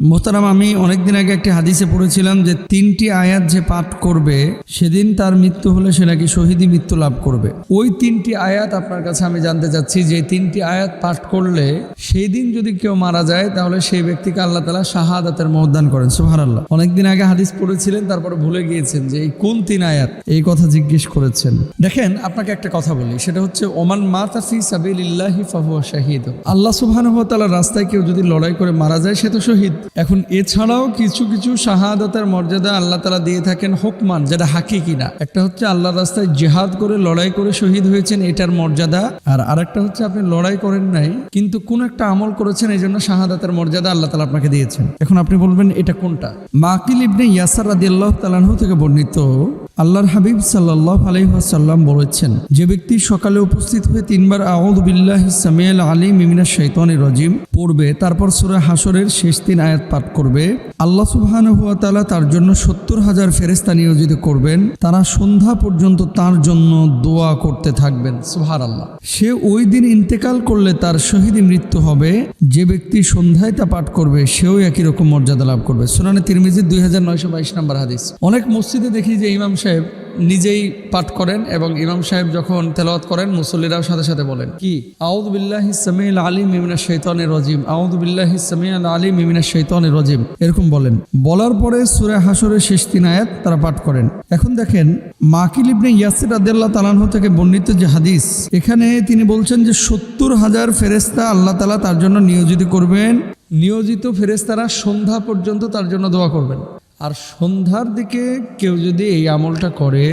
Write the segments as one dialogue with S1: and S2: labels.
S1: মোহতারাম, আমি অনেকদিন আগে একটি হাদিসে পড়েছিলাম যে তিনটি আয়াত যে পাঠ করবে, সেদিন তার মৃত্যু হলে সে নাকি শহীদি মৃত্যু লাভ করবে। ওই তিনটি আয়াত আপনার কাছে আমি জানতে চাচ্ছি, যে তিনটি আয়াত পাঠ করলে সেই দিন যদি কেউ মারা যায়, তাহলে সেই ব্যক্তিকে আল্লাহ তালা শাহাদাতের মহদান করেন। সুহার আল্লাহ অনেকদিন আগে হাদিস পড়েছিলেন, তারপরে ভুলে গিয়েছেন যে এই কোন তিন আয়াত? এই কথা জিজ্ঞেস করেছেন। দেখেন, আপনাকে একটা কথা বলি, সেটা হচ্ছে, ওমান মাতাফি সাবিল্লাহি ফাহুয়া শাহিদ। আল্লাহ ওয়া রাস্তায় কেউ যদি লড়াই করে মারা যায়, সে তো শহীদ। এখন এছাড়াও কিছু কিছু শাহাদাতের মর্যাদা আল্লাহ তালা দিয়ে থাকেন হোকমান, যেটা হাকি কিনা একটা হচ্ছে আল্লাহ রাস্তায় জেহাদ করে, লড়াই করে শহীদ হয়েছেন, এটার মর্যাদা। আর আরেকটা হচ্ছে আপনি লড়াই করেন নাই, কিন্তু কোন একটা আমল করেছেন, এই জন্য শাহাদাতের মর্যাদা আল্লাহ তালা আপনাকে দিয়েছেন। এখন আপনি বলবেন, এটা কোনটা? মাকিল ইবনে ইয়াসার রাদি আল্লাহ তালাহ থেকে বর্ণিত আল্লাহর হাবিব সাল্লাহ আলহিহাসাল্লাম বলেছেন, যে ব্যক্তি সকালে উপস্থিত হয়ে তিনবার আউদ বিল্লাহ সামিয়াল আলী মিমিনা শৈতানি রজিম পড়বে, তারপর সুরা হাসরের শেষ তিন আয়াত পাঠ করবে, আল্লাহ সুবহান হুয়া তাআলা তার জন্য সত্তর হাজার ফেরেস্তা নিয়োজিত করবেন, তারা সন্ধ্যা পর্যন্ত তার জন্য দোয়া করতে থাকবেন। সুহার আল্লাহ সে ওই দিন ইন্তেকাল করলে তার শহীদী মৃত্যু হবে, যে ব্যক্তি সন্ধ্যায় তা পাঠ করবে, সেও একই রকম মর্যাদা লাভ করবে। সুনানে তিরমিজির দুই হাজার নয়শো বাইশ নম্বর হাদিস। অনেক মসজিদে দেখি যে ইমাম সাহেব নিজেই পাঠ করেন এবং ইমাম সাহেব যখন তেলাওয়াত করেন, মুসল্লিরাও সাথে সাথে বলেন। কি? আউদ বিল্লাহি সামিল আলী মিমিনা শৈতানের রজিম। আউদ বিল্লাহি সামিল আলী মিমিনা শৈতানের রজিম। এরকম বলেন। বলার পরে সুরে হাসরের শেষ তিন আয়াত তারা পাঠ করেন। এখন দেখেন, মাকিল ইবনে ইয়াসির আদাল্লাহ তালাহ থেকে বর্ণিত যে হাদিস, এখানে তিনি বলছেন যে সত্তর হাজার ফেরেস্তা আল্লাহ তালা তার জন্য নিয়োজিত করবেন। নিয়োজিত ফেরেস্তারা সন্ধ্যা পর্যন্ত তার জন্য দোয়া করবেন। আর সন্ধ্যার দিকে কেউ যদি এই আমলটা করে,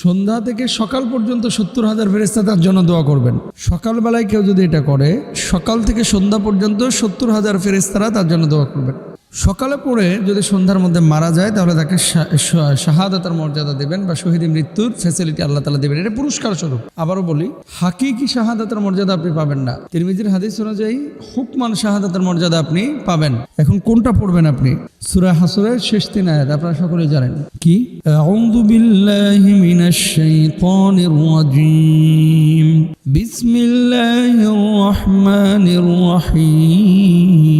S1: সন্ধ্যা থেকে সকাল পর্যন্ত সত্তর হাজার ফেরেস্তা তার জন্য দোয়া করবেন। সকালবেলায় কেউ যদি এটা করে, সকাল থেকে সন্ধ্যা পর্যন্ত সত্তর হাজার ফেরেস্তারা তার জন্য দোয়া করবেন। সকালে পড়ে যদি সন্ধ্যার মধ্যে মারা যায়, তাহলে তাকে শাহাদাতার মর্যাদা দেবেন বা শহীদ মৃত্যুর ফ্যাসিলিটি আল্লাহ তালা দেবেন। এটা পুরস্কার স্বরূপ। আবারও বলি, হাকিকি শাহাদাতের মর্যাদা আপনি পাবেন না। তিরমিজির হাদিস অনুযায়ী হুকমান শাহাদাতের মর্যাদা আপনি পাবেন। এখন কোনটা পড়বেন আপনি? সুরা হাসুরের শেষ তিন আয়াত, আপনারা সকলেই জানেন। কি? বিল্লাহি বিসমিল্লাহির রহমানির রহিম।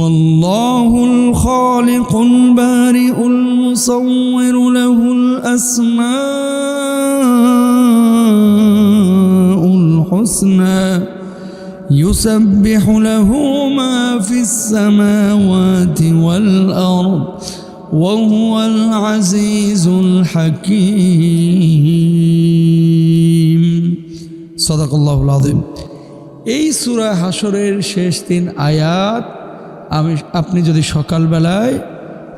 S1: هو الله الخالق البارئ المصور له الأسماء الحسنى يسبح له ما في السماوات والأرض وهو العزيز الحكيم صدق الله العظيم এই সূরা হাসরের শেষ তিন আয়াত আমি, আপনি যদি সকালবেলায়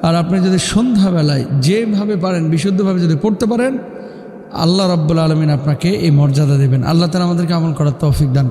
S1: আর আপনি যদি সন্ধ্যাবেলায় যেভাবে পারেন, বিশুদ্ধভাবে যদি পড়তে পারেন, আল্লাহ রাব্বুল আলমিন আপনাকে এই মর্যাদা দেবেন আল্লাহ তালা আমাদেরকে আমল করার তৌফিক দান।